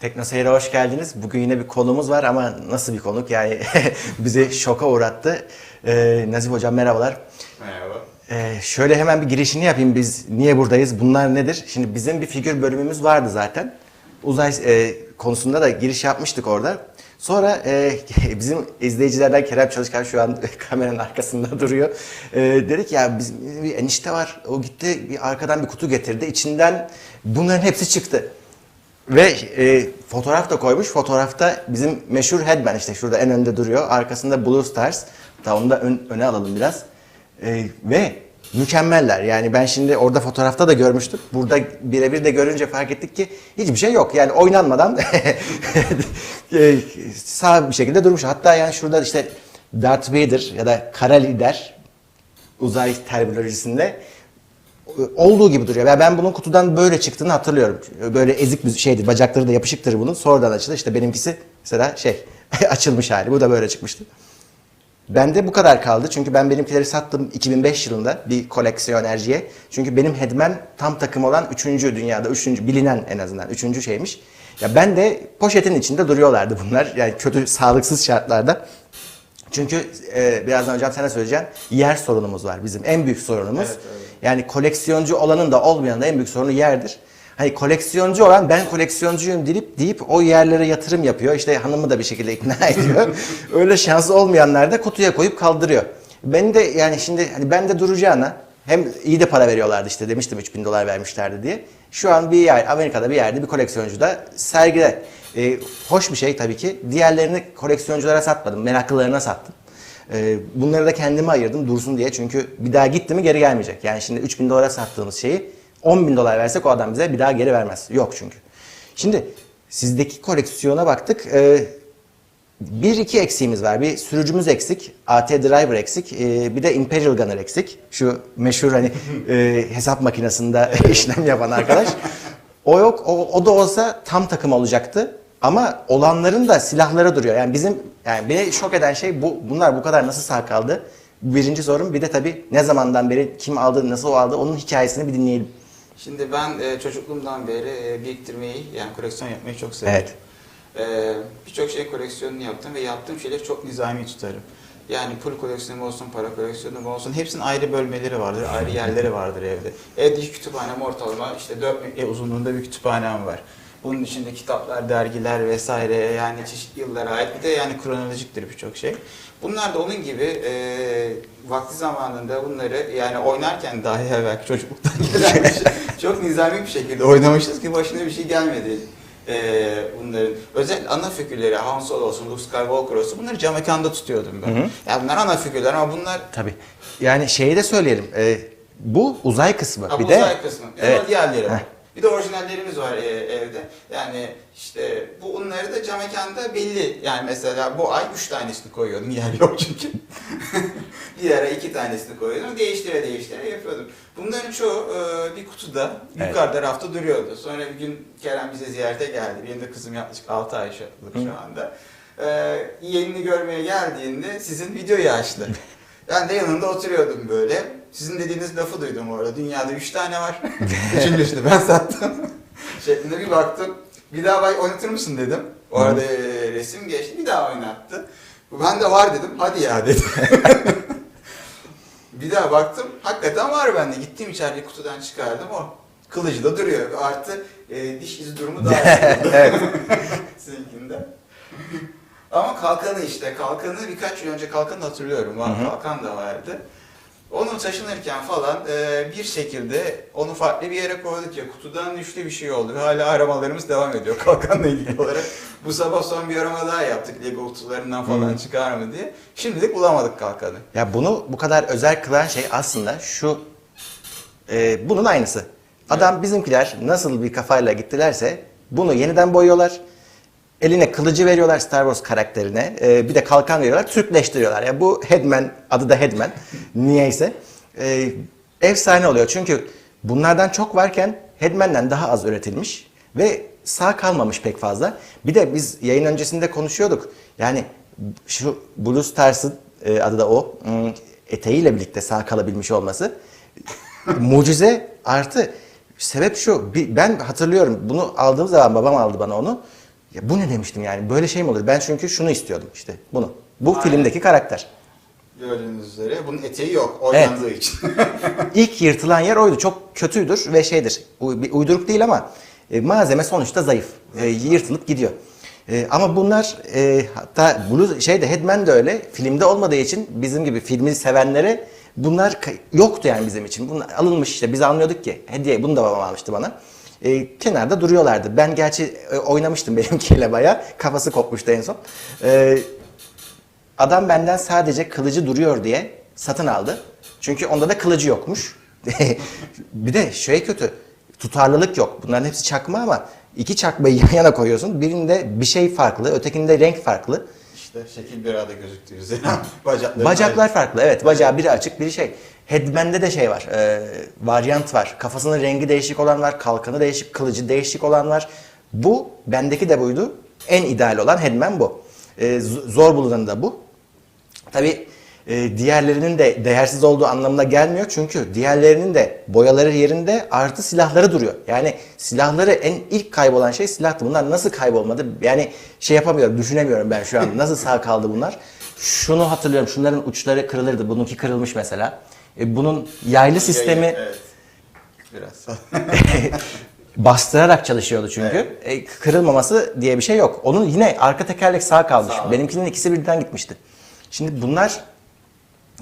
Tekno Seyir'e hoş geldiniz. Bugün yine bir konumuz var ama nasıl bir konuk yani bizi şoka uğrattı. Ee, Nazif Hocam merhabalar. Merhaba. Ee, şöyle hemen bir girişini yapayım biz niye buradayız bunlar nedir? Şimdi bizim bir figür bölümümüz vardı zaten. Uzay e, konusunda da giriş yapmıştık orada. Sonra e, bizim izleyicilerden Kerem Çalışkan şu an kameranın arkasında duruyor. E, dedik ya bizim bir enişte var. O gitti bir arkadan bir kutu getirdi. İçinden bunların hepsi çıktı. Ve e, fotoğraf da koymuş. Fotoğrafta bizim meşhur headman işte şurada en önde duruyor. Arkasında Blue Stars. Hatta onu da ön- öne alalım biraz. E, ve mükemmeller. Yani ben şimdi orada fotoğrafta da görmüştüm. Burada birebir de görünce fark ettik ki hiçbir şey yok. Yani oynanmadan e, sağ bir şekilde durmuş. Hatta yani şurada işte Darth Vader ya da kara lider uzay terminolojisinde olduğu gibi duruyor. Ve ben bunun kutudan böyle çıktığını hatırlıyorum. Böyle ezik bir şeydi. Bacakları da yapışıktır bunun. Sonradan açıldı. İşte benimkisi mesela şey açılmış hali. Bu da böyle çıkmıştı. Bende bu kadar kaldı. Çünkü ben benimkileri sattım 2005 yılında bir koleksiyonerciye. Çünkü benim hedmen tam takım olan 3. dünyada, 3. bilinen en azından 3. şeymiş. Ya ben de poşetin içinde duruyorlardı bunlar. Yani kötü, sağlıksız şartlarda. Çünkü e, birazdan hocam sana söyleyeceğim. Yer sorunumuz var bizim. En büyük sorunumuz. Evet, evet. Yani koleksiyoncu olanın da olmayanın da en büyük sorunu yerdir. Hani koleksiyoncu olan ben koleksiyoncuyum deyip deyip o yerlere yatırım yapıyor. İşte hanımı da bir şekilde ikna ediyor. Öyle şansı olmayanlar da kutuya koyup kaldırıyor. Ben de yani şimdi hani ben de duracağına hem iyi de para veriyorlardı işte demiştim 3000 dolar vermişlerdi diye. Şu an bir yer Amerika'da bir yerde bir koleksiyoncu da sergide. Ee, hoş bir şey tabii ki. Diğerlerini koleksiyonculara satmadım. Meraklılarına sattım. Ee, bunları da kendime ayırdım dursun diye. Çünkü bir daha gitti mi geri gelmeyecek. Yani şimdi 3000 dolara sattığımız şeyi 10 bin dolar versek o adam bize bir daha geri vermez. Yok çünkü. Şimdi sizdeki koleksiyona baktık. Ee, bir iki eksiğimiz var. Bir sürücümüz eksik, AT Driver eksik, ee, bir de Imperial Gunner eksik. Şu meşhur hani e, hesap makinesinde işlem yapan arkadaş. O yok, o, o da olsa tam takım olacaktı. Ama olanların da silahları duruyor. Yani bizim, yani beni şok eden şey bu. Bunlar bu kadar nasıl sağ kaldı? Birinci sorum. Bir de tabii ne zamandan beri kim aldı, nasıl o aldı onun hikayesini bir dinleyelim. Şimdi ben e, çocukluğumdan beri e, biriktirmeyi, yani koleksiyon yapmayı çok severim. Evet. E, Birçok şey koleksiyonunu yaptım ve yaptığım şeyleri çok nizami tutarım. Yani pul koleksiyonum olsun, para koleksiyonum olsun hepsinin ayrı bölmeleri vardır, ayrı yerleri vardır evde. Evdeki kütüphanem ortalama işte 4 metre uzunluğunda bir kütüphanem var. Bunun içinde kitaplar, dergiler vesaire yani çeşitli yıllara ait bir de yani kronolojiktir birçok şey. Bunlar da onun gibi e, vakti zamanında bunları yani oynarken dahi belki çocukluktan gelen. Çok nizami bir şekilde oynamışız ki başına bir şey gelmedi. E, bunların özel ana figürleri Han Solo olsun, Luke Skywalker olsun bunları cam mekanda tutuyordum ben. Hı hı. Ya bunlar ana figürler ama bunlar Tabii. Yani şeyi de söyleyelim. Ee, bu uzay kısmı. Ha, bir bu de uzay kısmı. Evet. diğerleri. Heh. Bir de orijinallerimiz var e, evde. Yani işte bu onları da cam mekanda belli. Yani mesela bu ay üç tanesini koyuyordum. Yer yok çünkü. Diğer ay iki tanesini koyuyordum. Değiştire değiştire yapıyordum. Bunların çoğu e, bir kutuda Evet. yukarıda rafta duruyordu. Sonra bir gün Kerem bize ziyarete geldi. Benim de kızım yaklaşık 6 ay şu şu anda. E, yeğenini görmeye geldiğinde sizin videoyu açtı. Ben de yanında oturuyordum böyle. Sizin dediğiniz lafı duydum orada. Dünyada üç tane var. Üçüncüsünü ben sattım. Şeklinde bir baktım. Bir daha bay oynatır mısın dedim. Orada e, resim geçti. Bir daha oynattı. Ben de var dedim. Hadi ya dedim. bir daha baktım. Hakikaten var bende. Gittim içeride kutudan çıkardım. O kılıcı da duruyor. Artı e, diş izi durumu daha iyi. evet. Sizinkinde. Ama kalkanı işte, kalkanı birkaç yıl önce kalkanı hatırlıyorum. Var, kalkan da vardı. Onu taşınırken falan e, bir şekilde onu farklı bir yere koyduk ya kutudan düştü bir şey oldu hala aramalarımız devam ediyor kalkanla ilgili olarak. Bu sabah son bir arama daha yaptık Lego kutularından falan Hı. çıkar mı diye. Şimdilik bulamadık kalkanı. Ya bunu bu kadar özel kılan şey aslında şu e, bunun aynısı. Adam bizimkiler nasıl bir kafayla gittilerse bunu yeniden boyuyorlar. Eline kılıcı veriyorlar Star Wars karakterine. e, bir de kalkan veriyorlar. Türkleştiriyorlar. Ya bu Headman adı da Headman. niyeyse. E, efsane oluyor. Çünkü bunlardan çok varken Headman'den daha az üretilmiş ve sağ kalmamış pek fazla. Bir de biz yayın öncesinde konuşuyorduk. Yani şu Blue Stars'ın e, adı da o. hmm, Eteğiyle birlikte sağ kalabilmiş olması mucize artı sebep şu. Ben hatırlıyorum bunu aldığım zaman babam aldı bana onu. Ya bu ne demiştim yani böyle şey mi olur? Ben çünkü şunu istiyordum işte bunu. Bu Aynen. filmdeki karakter. Gördüğünüz üzere bunun eteği yok oynandığı için. İlk yırtılan yer oydu. Çok kötüdür ve şeydir. bir Uyduruk değil ama e, malzeme sonuçta zayıf. E, yırtılıp gidiyor. E, ama bunlar e, hatta Blue şeyde Headman de öyle. Filmde olmadığı için bizim gibi filmi sevenlere bunlar yoktu yani bizim için. Bunlar alınmış işte biz anlıyorduk ki hediye bunu da babam almıştı bana. E, kenarda duruyorlardı. Ben gerçi e, oynamıştım benimkiyle bayağı. Kafası kopmuştu en son. E, Adam benden sadece kılıcı duruyor diye satın aldı. Çünkü onda da kılıcı yokmuş. bir de şey kötü. Tutarlılık yok. Bunların hepsi çakma ama iki çakmayı yan yana koyuyorsun. Birinde bir şey farklı, ötekinde renk farklı. işte şekil bir arada gözüktüğü üzere. Bacakları Bacaklar farklı. Evet, bacağı biri açık, biri şey. Headman'de de şey var. e, varyant var. Kafasının rengi değişik olan var, kalkanı değişik, kılıcı değişik olan var. Bu bendeki de buydu. En ideal olan Headman bu. E, zor bulunan da bu. Tabi diğerlerinin de değersiz olduğu anlamına gelmiyor. Çünkü diğerlerinin de boyaları yerinde artı silahları duruyor. Yani silahları en ilk kaybolan şey silahtı. Bunlar nasıl kaybolmadı? Yani şey yapamıyorum, düşünemiyorum ben şu an. Nasıl sağ kaldı bunlar? Şunu hatırlıyorum. Şunların uçları kırılırdı. Bununki kırılmış mesela. E, bunun yaylı sistemi Evet. Biraz. bastırarak çalışıyordu çünkü. E, kırılmaması diye bir şey yok. Onun yine arka tekerlek sağ kalmış. Sağ. Benimkinin ikisi birden gitmişti. Şimdi bunlar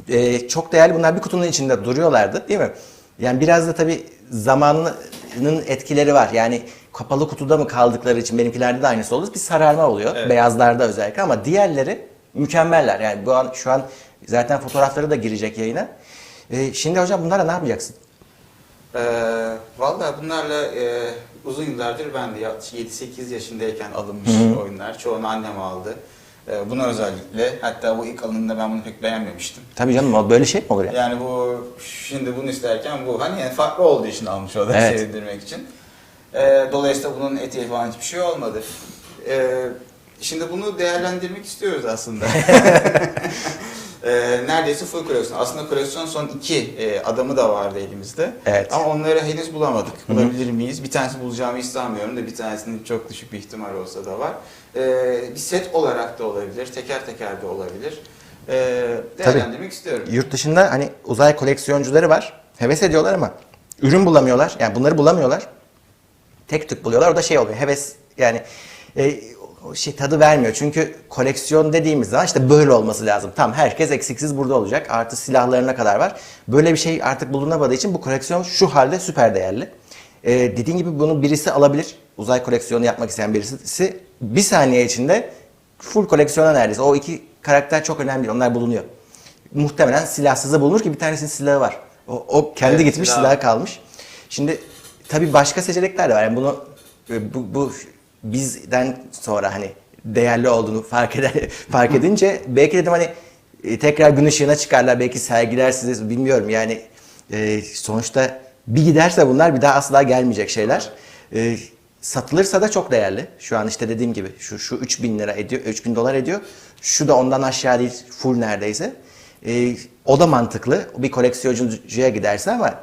e, çok değerli. Bunlar bir kutunun içinde duruyorlardı değil mi? Yani biraz da tabii zamanının etkileri var. Yani kapalı kutuda mı kaldıkları için benimkilerde de aynısı oldu. Bir sararma oluyor. Evet. Beyazlarda özellikle ama diğerleri mükemmeller. Yani bu an şu an zaten fotoğrafları da girecek yayına. E, şimdi hocam bunlarla ne yapacaksın? Ee, Valla bunlarla e, uzun yıllardır ben de yaklaşık 7-8 yaşındayken alınmış oyunlar. Çoğunu annem aldı. Ee, buna özellikle hatta bu ilk alındığında ben bunu pek beğenmemiştim. Tabii canım böyle şey mi olur ya? Yani bu şimdi bunu isterken bu hani yani farklı olduğu için almış o da Evet. sevindirmek için. Ee, dolayısıyla bunun eteği falan hiçbir şey olmadı. Ee, şimdi bunu değerlendirmek istiyoruz aslında. Ee, neredeyse full koleksiyon. Aslında koleksiyon son iki e, adamı da vardı elimizde. Evet. Ama onları henüz bulamadık. Bulabilir miyiz? Bir tanesi bulacağımı hiç sanmıyorum da bir tanesinin çok düşük bir ihtimal olsa da var. Ee, bir set olarak da olabilir, teker teker de olabilir. Ee, değerlendirmek istiyorum. Yurt dışında hani uzay koleksiyoncuları var. Heves ediyorlar ama ürün bulamıyorlar. Yani bunları bulamıyorlar. Tek tük buluyorlar. O da şey oluyor. Heves yani e, şey tadı vermiyor. Çünkü koleksiyon dediğimiz zaman işte böyle olması lazım. Tam herkes eksiksiz burada olacak. Artı silahlarına kadar var. Böyle bir şey artık bulunamadığı için bu koleksiyon şu halde süper değerli. E, dediğin gibi bunu birisi alabilir. Uzay koleksiyonu yapmak isteyen birisi bir saniye içinde full koleksiyona neredeyse. O iki karakter çok önemli değil. Onlar bulunuyor. Muhtemelen silahsızı bulunur ki bir tanesinin silahı var. O, o kendi Evet, gitmiş silahı. silahı kalmış. Şimdi tabii başka seçenekler de var. Yani bunu e, bu, bu bizden sonra hani değerli olduğunu fark eder fark edince belki dedim hani e, tekrar gün ışığına çıkarlar belki sergiler size bilmiyorum yani e, sonuçta bir giderse bunlar bir daha asla gelmeyecek şeyler. E, satılırsa da çok değerli. Şu an işte dediğim gibi şu şu 3000 lira ediyor, 3000 dolar ediyor. Şu da ondan aşağı değil, full neredeyse. E, o da mantıklı. Bir koleksiyoncuya giderse ama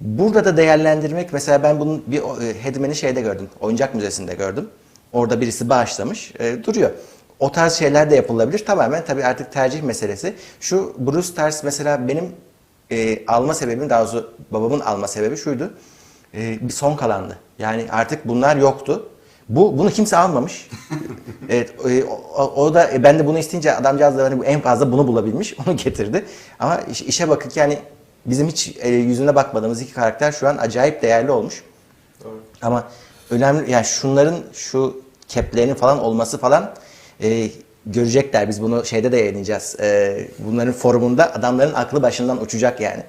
burada da değerlendirmek mesela ben bunun bir e, Headman'i şeyde gördüm. Oyuncak müzesinde gördüm. Orada birisi bağışlamış. e, duruyor. O tarz şeyler de yapılabilir. Tamamen tabii artık tercih meselesi. Şu Bruce Stars mesela benim e, alma sebebim daha doğrusu babamın alma sebebi şuydu. E, bir son kalandı. Yani artık bunlar yoktu. Bu bunu kimse almamış. evet, e, o, o da e, ben de bunu isteyince adamcağız da hani en fazla bunu bulabilmiş. Onu getirdi. Ama iş- işe bakın yani bizim hiç e, yüzüne bakmadığımız iki karakter şu an acayip değerli olmuş. Doğru. Ama önemli yani şunların şu keplerinin falan olması falan e, görecekler. Biz bunu şeyde de yayınlayacağız. E, bunların forumunda adamların aklı başından uçacak yani.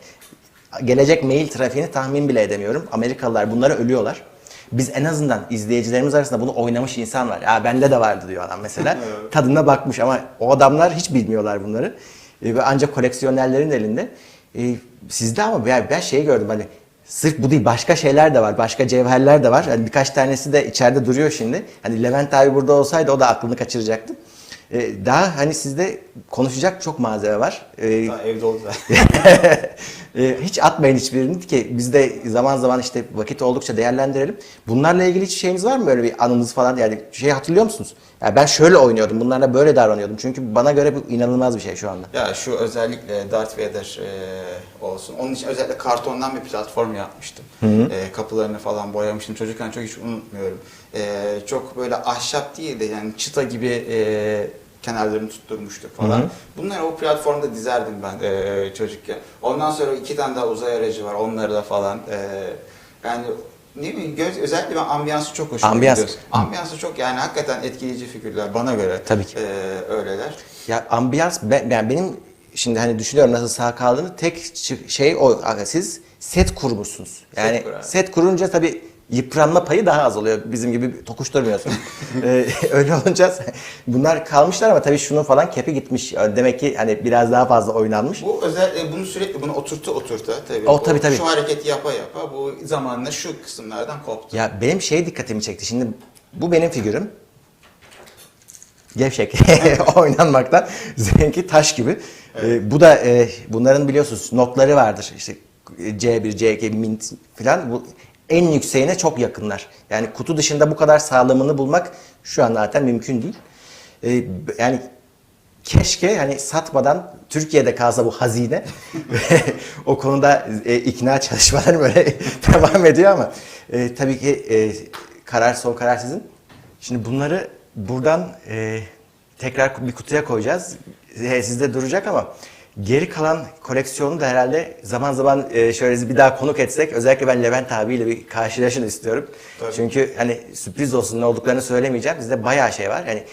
Gelecek mail trafiğini tahmin bile edemiyorum. Amerikalılar bunlara ölüyorlar. Biz en azından izleyicilerimiz arasında bunu oynamış insan var. Ya bende de vardı diyor adam mesela. Tadına bakmış ama o adamlar hiç bilmiyorlar bunları. E, ancak koleksiyonerlerin elinde. E, sizde ama ben, ben şeyi gördüm hani sırf bu değil başka şeyler de var. Başka cevherler de var. Hani birkaç tanesi de içeride duruyor şimdi. Hani Levent abi burada olsaydı o da aklını kaçıracaktı. E, daha hani sizde konuşacak çok malzeme var. E, Daha evde oldu zaten. E, hiç atmayın hiçbirini ki biz de zaman zaman işte vakit oldukça değerlendirelim. Bunlarla ilgili hiç şeyiniz var mı böyle bir anınız falan yani şey hatırlıyor musunuz? Ya ben şöyle oynuyordum bunlarla böyle davranıyordum çünkü bana göre bu inanılmaz bir şey şu anda. Ya şu özellikle Darth Vader e, olsun. Onun için özellikle kartondan bir platform yapmıştım. E, kapılarını falan boyamıştım. Çocukken çok hiç unutmuyorum. E, çok böyle ahşap değil de yani çıta gibi e, kenarlarını tutturmuştuk falan. Bunları o platformda dizerdim ben e, çocukken. Ondan sonra iki tane daha uzay aracı var. Onları da falan. E, yani ne bileyim göz, özellikle ben ambiyansı çok hoşuma Ambiyans. gidiyor. Ambiyansı çok yani hakikaten etkileyici figürler bana göre. Tabii ki. E, öyleler. Ya ambiyans ben, yani benim şimdi hani düşünüyorum nasıl sağ kaldığını tek şey o siz set kurmuşsunuz. Yani set, evet. kurunca tabii yıpranma payı daha az oluyor. Bizim gibi tokuşturmuyorsun. Ee, öyle olunca bunlar kalmışlar ama tabii şunun falan kepi gitmiş. Demek ki hani biraz daha fazla oynanmış. Bu özellikle bunu sürekli bunu oturta oturta tabii. O, bu- tabii, tabii. Şu hareketi yapa yapa bu zamanla şu kısımlardan koptu. Ya benim şey dikkatimi çekti. Şimdi bu benim figürüm. Gevşek oynanmaktan. Zenki taş gibi. Ee, bu da e, bunların biliyorsunuz notları vardır. İşte C1, C2, Mint falan. Bu en yükseğine çok yakınlar. Yani kutu dışında bu kadar sağlamını bulmak şu an zaten mümkün değil. Ee, yani keşke hani satmadan Türkiye'de kalsa bu hazine. o konuda e, ikna çalışmaları böyle devam ediyor ama e, tabii ki e, karar son karar sizin. Şimdi bunları buradan e, tekrar bir kutuya koyacağız. E, sizde duracak ama geri kalan koleksiyonu da herhalde zaman zaman e, şöyle bir daha konuk etsek özellikle ben Levent abiyle bir karşılaşın istiyorum. Tabii. Çünkü hani sürpriz olsun ne olduklarını söylemeyeceğim. Bizde bayağı şey var. Yani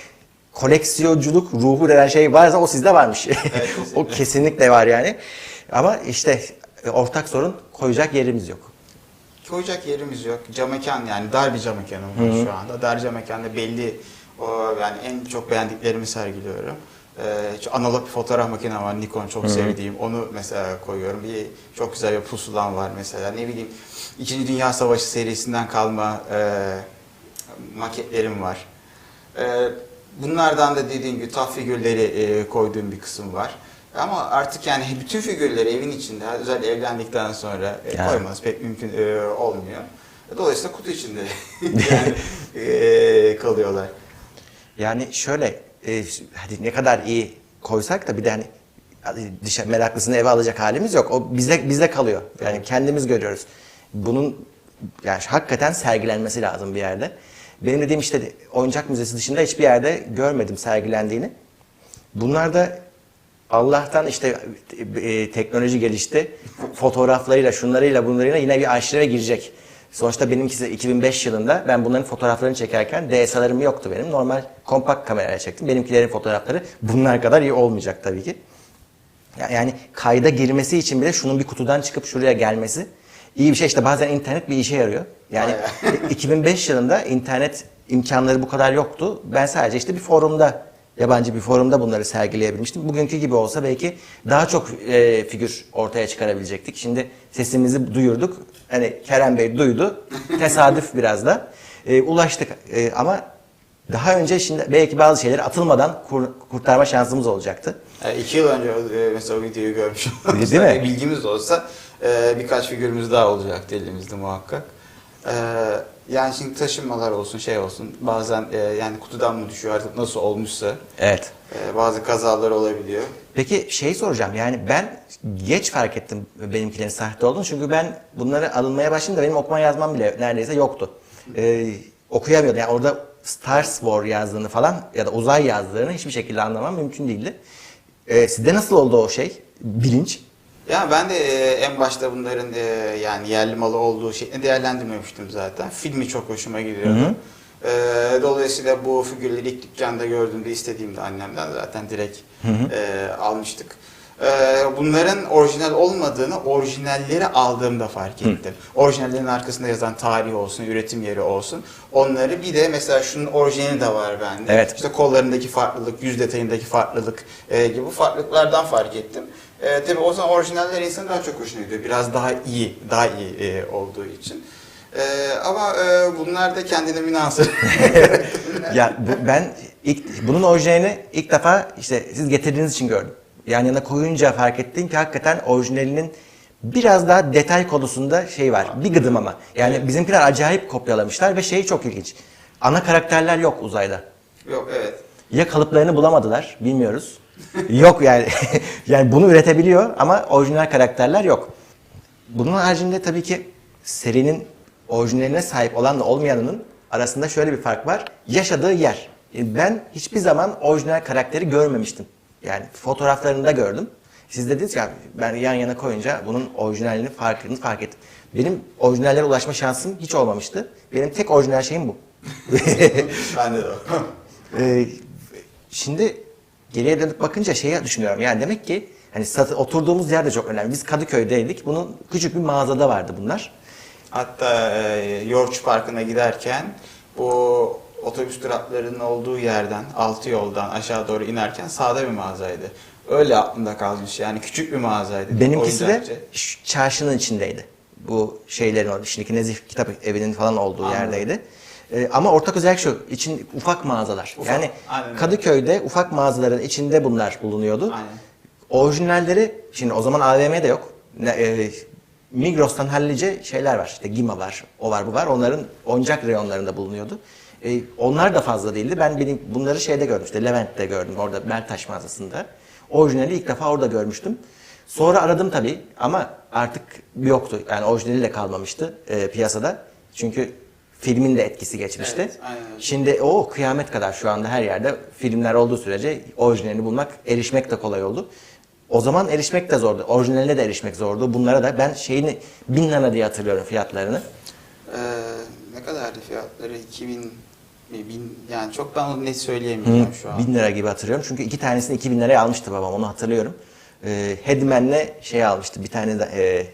koleksiyonculuk ruhu denen şey varsa o sizde varmış. o kesinlikle var yani. Ama işte e, ortak sorun koyacak yerimiz yok. Koyacak yerimiz yok. Cam mekan yani dar bir cam mekanım var şu anda. Dar cam mekanda belli o yani en çok beğendiklerimi sergiliyorum. Ee, analog bir fotoğraf makinem var Nikon çok sevdiğim. Onu mesela koyuyorum. Bir çok güzel bir pusulam var mesela. Ne bileyim İkinci Dünya Savaşı serisinden kalma e, maketlerim var. E, bunlardan da dediğim gibi taf figürleri e, koyduğum bir kısım var. Ama artık yani bütün figürleri evin içinde, özellikle evlendikten sonra e, Yani. koymanız pek mümkün e, olmuyor. Dolayısıyla kutu içinde yani, e, kalıyorlar. Yani şöyle e, hadi ne kadar iyi koysak da bir de hani dışarı meraklısını eve alacak halimiz yok. O bize bize kalıyor. Yani kendimiz görüyoruz. Bunun yani hakikaten sergilenmesi lazım bir yerde. Benim dediğim işte oyuncak müzesi dışında hiçbir yerde görmedim sergilendiğini. Bunlar da Allah'tan işte e, teknoloji gelişti. Fotoğraflarıyla, şunlarıyla, bunlarıyla yine bir arşive girecek. Sonuçta benimkisi 2005 yılında ben bunların fotoğraflarını çekerken DSLR'ım yoktu benim. Normal kompakt kamerayla çektim. Benimkilerin fotoğrafları bunlar kadar iyi olmayacak tabii ki. Ya- Yani kayda girmesi için bile şunun bir kutudan çıkıp şuraya gelmesi iyi bir şey. İşte bazen internet bir işe yarıyor. Yani 2005 yılında internet imkanları bu kadar yoktu. Ben sadece işte bir forumda, yabancı bir forumda bunları sergileyebilmiştim. Bugünkü gibi olsa belki daha çok e, figür ortaya çıkarabilecektik. Şimdi sesimizi duyurduk. Hani Kerem Bey duydu. Tesadüf biraz da. E, ulaştık E, ama daha önce şimdi belki bazı şeyleri atılmadan kur- kurtarma şansımız olacaktı. Yani iki yıl önce e, mesela o videoyu görmüş Değil mi? Bilgimiz olsa e, birkaç figürümüz daha olacaktı elimizde muhakkak. E, yani şimdi taşınmalar olsun şey olsun bazen e, yani kutudan mı düşüyor artık nasıl olmuşsa Evet. e, bazı kazalar olabiliyor. Peki şey soracağım yani ben geç fark ettim benimkilerin sahte olduğunu çünkü ben bunları alınmaya başladığımda benim okuma yazmam bile neredeyse yoktu. Ee, okuyamıyordum yani orada Star War yazdığını falan ya da uzay yazdığını hiçbir şekilde anlamam mümkün değildi. Ee, sizde nasıl oldu o şey bilinç? Ya ben de e, en başta bunların e, yani yerli malı olduğu şeklinde değerlendirmemiştim zaten. Filmi çok hoşuma gidiyordu. E, dolayısıyla bu figürleri ilk dükkanda gördüğümde istediğimde annemden zaten direkt e, almıştık. E, bunların orijinal olmadığını orijinalleri aldığımda fark ettim. Orijinallerin arkasında yazan tarih olsun, üretim yeri olsun. Onları bir de mesela şunun orijinali de var bende. Evet. İşte kollarındaki farklılık, yüz detayındaki farklılık e, gibi farklılıklardan fark ettim. E, tabii o zaman orijinaller insanın daha çok hoşuna gidiyor. Biraz daha iyi, daha iyi e, olduğu için. E, ama e, bunlar da kendine münasır. ya bu- ben İlk, bunun orijinalini ilk defa işte siz getirdiğiniz için gördüm. Yan yana koyunca fark ettim ki hakikaten orijinalinin biraz daha detay konusunda şey var. Bir gıdım ama. Yani bizimkiler acayip kopyalamışlar ve şey çok ilginç. Ana karakterler yok uzayda. Yok evet. Ya kalıplarını bulamadılar, bilmiyoruz. Yok yani. yani bunu üretebiliyor ama orijinal karakterler yok. Bunun haricinde tabii ki serinin orijinaline sahip olanla olmayanının arasında şöyle bir fark var. Yaşadığı yer. Ben hiçbir zaman orijinal karakteri görmemiştim. Yani fotoğraflarında gördüm. Siz dediniz ya ben yan yana koyunca bunun orijinalini farkını fark ettim. Benim orijinallere ulaşma şansım hiç olmamıştı. Benim tek orijinal şeyim bu. Bende de. Ee, şimdi geriye dönüp bakınca şeye düşünüyorum. Yani demek ki hani satı, oturduğumuz yer de çok önemli. Biz Kadıköy'deydik. Bunun küçük bir mağazada vardı bunlar. Hatta e, Yorç Parkı'na giderken bu otobüs duraklarının olduğu yerden, altı yoldan aşağı doğru inerken sağda bir mağazaydı. Öyle aklımda kalmış yani küçük bir mağazaydı. Benimkisi de çarşının içindeydi. Bu şeylerin. Şimdiki Nezih Kitap Evi'nin falan olduğu Anladım. yerdeydi. Ee, ama ortak özellik şu. için ufak mağazalar. Ufak, yani aynen. Kadıköy'de ufak mağazaların içinde bunlar bulunuyordu. Aynen. Orijinalleri şimdi o zaman AVM de yok. E, Migros'tan hallice şeyler var. İşte Gima var, o var, bu var. Onların oyuncak reyonlarında bulunuyordu. E, onlar da fazla değildi. Ben benim bunları şeyde gördüm. İşte Levent'te gördüm. Orada Beltaş mağazasında. Orijinali ilk defa orada görmüştüm. Sonra aradım tabii ama artık yoktu. Yani orijinali de kalmamıştı e, piyasada. Çünkü filmin de etkisi geçmişti. Evet, aynen. Şimdi o kıyamet kadar şu anda her yerde filmler olduğu sürece orijinalini bulmak, erişmek de kolay oldu. O zaman erişmek de zordu. Orijinaline de erişmek zordu. Bunlara da ben şeyini bin lira diye hatırlıyorum fiyatlarını. Ee, ne kadardı fiyatları? 2000 mi? Bin, yani çok ben onu net söyleyemeyeceğim şu an. Bin lira gibi hatırlıyorum. Çünkü iki tanesini 2000 liraya almıştı babam onu hatırlıyorum. Ee, Headman'le şey almıştı bir tane de e,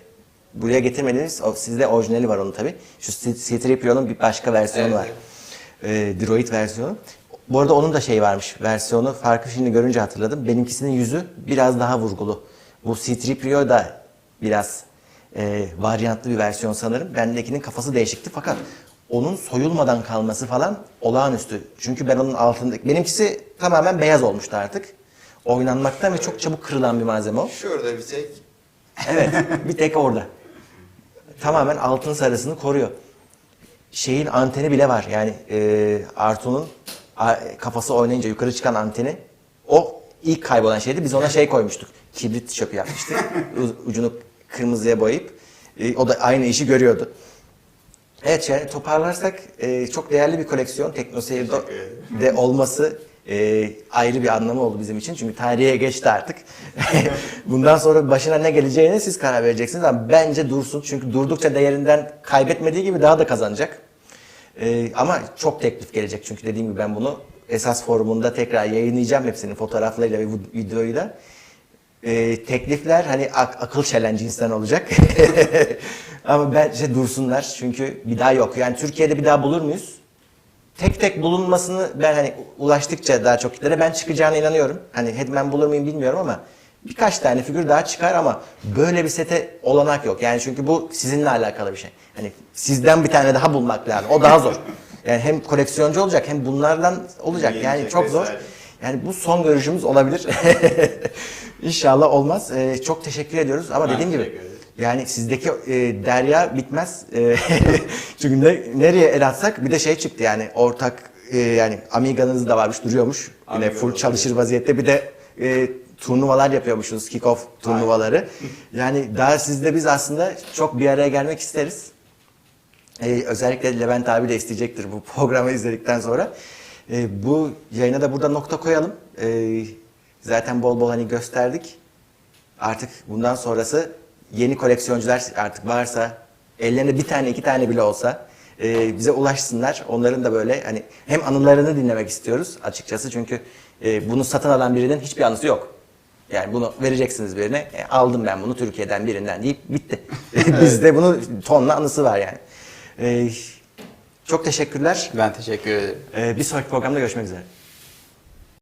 buraya getirmediğiniz o, sizde orijinali var onun tabi. Şu C-3PO'nun bir başka versiyonu Evet, var. Ee, Droid versiyonu. Bu arada onun da şey varmış versiyonu. Farkı şimdi görünce hatırladım. Benimkisinin yüzü biraz daha vurgulu. Bu C-3PO da biraz e, varyantlı bir versiyon sanırım. Bendekinin kafası değişikti fakat onun soyulmadan kalması falan olağanüstü. Çünkü ben onun altındaki... Benimkisi tamamen beyaz olmuştu artık. Oynanmaktan ve çok çabuk kırılan bir malzeme o. Şurada bir tek Evet, bir tek orada. Tamamen altın sarısını koruyor. Şeyin anteni bile var. Yani e, Artu'nun kafası oynayınca yukarı çıkan anteni o ilk kaybolan şeydi. Biz ona şey koymuştuk. Kibrit çöpü yapmıştık. Ucunu kırmızıya boyayıp e, o da aynı işi görüyordu. Evet yani toparlarsak e, çok değerli bir koleksiyon. Tekno Seyir'de Teşekkür ederim. de olması e, ayrı bir anlamı oldu bizim için. Çünkü tarihe geçti artık. Bundan sonra başına ne geleceğine siz karar vereceksiniz ama bence dursun. Çünkü durdukça değerinden kaybetmediği gibi daha da kazanacak. E, ama çok teklif gelecek çünkü dediğim gibi ben bunu esas forumunda tekrar yayınlayacağım hepsinin fotoğraflarıyla ve videoyu da. E, teklifler hani ak- akıl çelen cinsten olacak. Ama bence dursunlar çünkü bir daha yok. Yani Türkiye'de bir daha bulur muyuz? Tek tek bulunmasını ben hani ulaştıkça daha çok kitlere ben çıkacağına inanıyorum. Hani Headman bulur muyum bilmiyorum ama birkaç tane figür daha çıkar ama böyle bir sete olanak yok. Yani çünkü bu sizinle alakalı bir şey. Hani sizden bir tane daha bulmak lazım. O daha zor. Yani hem koleksiyoncu olacak hem bunlardan olacak. Yani çok zor. Yani bu son görüşümüz olabilir. İnşallah olmaz. Ee, çok teşekkür ediyoruz ama Ben dediğim gibi. Yani sizdeki e, derya bitmez. E, çünkü ne, nereye el atsak bir de şey çıktı yani ortak e, yani Amiga'nız da varmış duruyormuş. Yine Amiga full da çalışır vaziyette bir de e, turnuvalar yapıyormuşuz. Kick-off turnuvaları. yani daha sizde biz aslında çok bir araya gelmek isteriz. Ee, özellikle Levent abi de isteyecektir bu programı izledikten sonra. Ee, bu yayına da burada nokta koyalım. Ee, zaten bol bol hani gösterdik. Artık bundan sonrası yeni koleksiyoncular artık varsa ellerinde bir tane iki tane bile olsa e, bize ulaşsınlar. Onların da böyle hani hem anılarını dinlemek istiyoruz açıkçası çünkü e, bunu satın alan birinin hiçbir anısı yok. Yani bunu vereceksiniz birine. E, aldım ben bunu Türkiye'den birinden deyip bitti. Bizde bunun tonla anısı var yani. Ee, çok teşekkürler. Ben teşekkür ederim. Ee, bir sonraki programda görüşmek üzere.